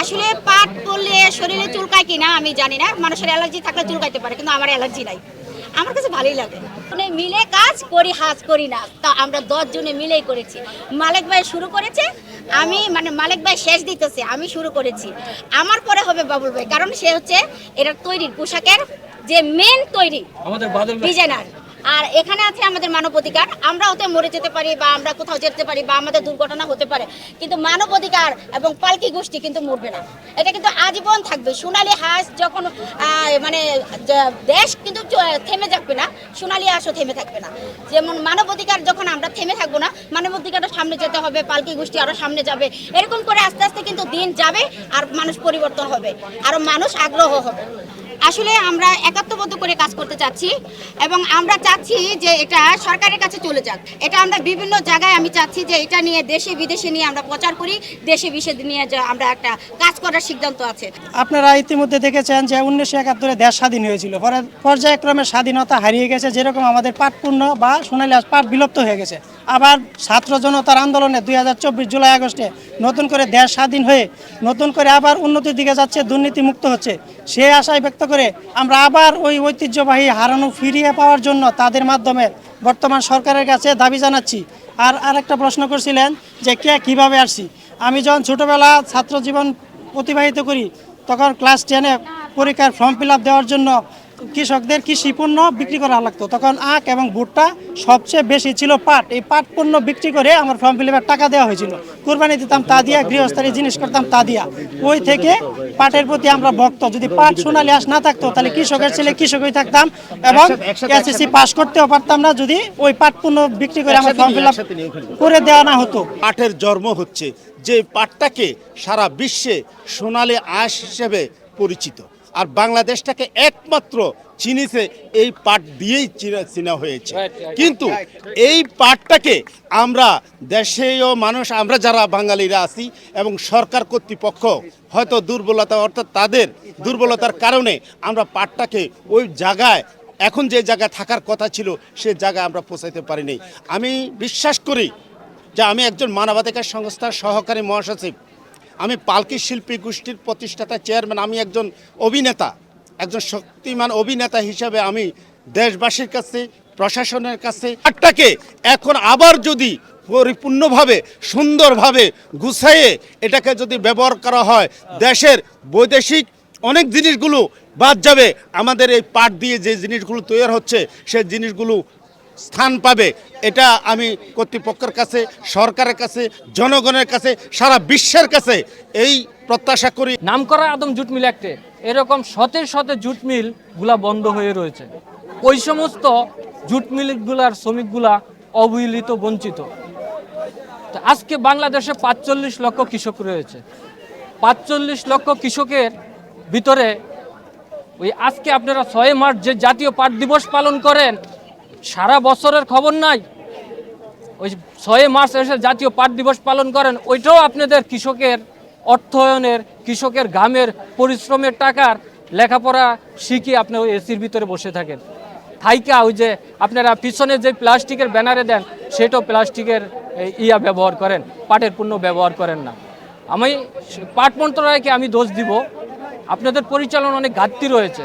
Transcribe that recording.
আসলে পাট করলে শরীরে চুলকায় কিনা আমি জানি না। মানুষের অ্যালার্জি থাকলে চুলকাইতে পারে কিন্তু আমার অ্যালার্জি নাই। আমার কাছে ভালোই লাগে। মানে মিলে কাজ করি হাজ করি না। তা আমরা দশ জনে মিলেই করেছি। মালিক ভাই শুরু করেছে আমি মানে মালিক ভাই শেষ দিতেছে আমি শুরু করেছি। আমার পরে হবে বাবুল ভাই কারণ সে হচ্ছে এটা তৈরির পোশাকের যে মেন তৈরি ডিজাইনার আর এখানে আছে আমাদের মানব অধিকার। আমরা ওতে মরে যেতে পারি বা আমরা কোথাও যেতে পারি বা আমাদের দুর্ঘটনা হতে পারে। কিন্তু মানব অধিকার এবং পালকি গোষ্ঠী কিন্তু মরবে না। এটা কিন্তু আজীবন থাকবে। সোনালী হাঁস যখন মানে দেশ কিন্তু থেমে থাকবে না। সোনালী হাঁসও থেমে থাকবে না। যেমন মানব অধিকার যখন আমরা থেমে থাকব না, মানব অধিকারও সামনে যেতে হবে, পালকি গোষ্ঠী আরও সামনে যাবে। এরকম করে আস্তে আস্তে কিন্তু দিন যাবে আর মানুষ পরিবর্তন হবে। আরও মানুষ আগ্রহ হবে। আসলে আমরা একাত্মবদ্ধ করে কাজ করতে চাচ্ছি এবং আমরা চাচ্ছি যে এটা সরকারের কাছে চলে যাক। এটা আমরা বিভিন্ন জায়গায় আমি চাচ্ছি যে এটা নিয়ে দেশে বিদেশে নিয়ে আমরা প্রচার করি, দেশে বিদেশে নিয়ে আমরা একটা কাজ করার সিদ্ধান্ত আছে। আপনারা ইতিমধ্যে দেখেছেন যে উনিশশো একাত্তরে দেশ স্বাধীন হয়েছিল। পরে পর্যায়ক্রমে স্বাধীনতা হারিয়ে গেছে, যেরকম আমাদের পাটপূর্ণ বা সোনালী পাট বিলুপ্ত হয়ে গেছে। আবার ছাত্র জনতার আন্দোলনে দুই হাজার চব্বিশ জুলাই আগস্টে নতুন করে দেশ স্বাধীন হয়ে নতুন করে আবার উন্নতির দিকে যাচ্ছে দুর্নীতি মুক্ত হচ্ছে। সে আশায় ব্যক্ত করে আমরা আবার ওই ঐতিহ্যবাহী হারানো ফিরিয়ে পাওয়ার জন্য তাদের মাধ্যমে বর্তমান সরকারের কাছে দাবি জানাচ্ছি। আর আরেকটা প্রশ্ন করছিলেন যে কে কীভাবে আসছি? আমি যখন ছোটোবেলা ছাত্র জীবন অতিবাহিত করি, তখন ক্লাস টেনে পরীক্ষার ফর্ম ফিল দেওয়ার জন্য কৃষকদের কৃষি পণ্য বিক্রি করা লাগতো। তখন আখ এবং ভুট্টা সবচেয়ে বেশি ছিল পাট। এই পাট পণ্য বিক্রি করে আমার ফর্ম ফিল টাকা দেওয়া হয়েছিল। কুরবানি দিতাম তা দিয়া গৃহস্থালী জিনিস করতাম তা দিয়া। ওই থেকে পাটের প্রতি আমরা ভক্ত। যদি পাট সোনালি আস না থাকতো তাহলে কৃষকের ছেলে কৃষকই থাকতাম এবং এসএসসি পাস করতেও পারতাম না। যদি ওই পাট পণ্য বিক্রি করে আমার ফর্ম ফিল করে দেওয়া না হতো। পাটের জন্ম হচ্ছে যে পাটটাকে সারা বিশ্বে সোনালী আঁশ হিসেবে পরিচিত। আর বাংলাদেশটাকে একমাত্র চিনিতে এই পাট দিয়েই চিনা চিনা হয়েছে। কিন্তু এই পাটটাকে আমরা দেশেও মানুষ আমরা যারা বাঙালিরা আছি এবং সরকার কর্তৃপক্ষ হয়তো দুর্বলতা অর্থাৎ তাদের দুর্বলতার কারণে আমরা পাটটাকে ওই জায়গায় এখন যে জায়গায় থাকার কথা ছিল সে জায়গায় আমরা পৌঁছাইতে পারিনি। আমি বিশ্বাস করি যে আমি একজন মানবাধিকার সংস্থার সহকারী মহাসচিব আমি পালকি শিল্পী গোষ্ঠীর প্রতিষ্ঠাতা চেয়ারম্যান, আমি একজন অভিনেতা, একজন শক্তিমান অভিনেতা হিসাবে আমি দেশবাসীর কাছে, প্রশাসনের কাছে আটটাকে এখন আবার যদি পরিপূর্ণভাবে, সুন্দরভাবে গুছাইয়ে এটাকে যদি ব্যবহার করা হয়, দেশের বৈদেশিক অনেক জিনিসগুলো বাদ যাবে। আমাদের এই পাট দিয়ে যে জিনিসগুলো তৈরি হচ্ছে, সেই জিনিসগুলো স্থান পাবে, এটা আমি কর্তৃপক্ষের কাছে, সরকারের কাছে, জনগণের কাছে, সারা বিশ্বের কাছে এই প্রত্যাশা করি। নাম করা আদম জুট মিল অ্যাক্টে এরকম শতে শতে জুট মিলগুলা বন্ধ হয়ে রয়েছে। ওই সমস্ত জুট মিলগুলার শ্রমিকগুলা অবহেলিত, বঞ্চিত। আজকে বাংলাদেশে পাঁচচল্লিশ লক্ষ কৃষক রয়েছে। পাঁচচল্লিশ লক্ষ কৃষকের ভিতরে ওই আজকে আপনারা ছয় মার্চ যে জাতীয় পাট দিবস পালন করেন সারা বছরের খবর নাই। ওই ছয় মার্চ এসে জাতীয় পাট দিবস পালন করেন, ওইটাও আপনাদের কৃষকের অর্থায়নের, কৃষকের ঘামের পরিশ্রমের টাকার লেখাপড়া শিখে আপনি ওই এসির ভিতরে বসে থাকেন। থাইকা ওই যে আপনারা পিছনে যে প্লাস্টিকের ব্যানারে দেন, সেটাও প্লাস্টিকের ইয়া ব্যবহার করেন, পাটের পণ্য ব্যবহার করেন না। আমি পাট মন্ত্রণালয়কে আমি দোষ দিব। আপনাদের পরিচালনা অনেক ঘাটতি রয়েছে।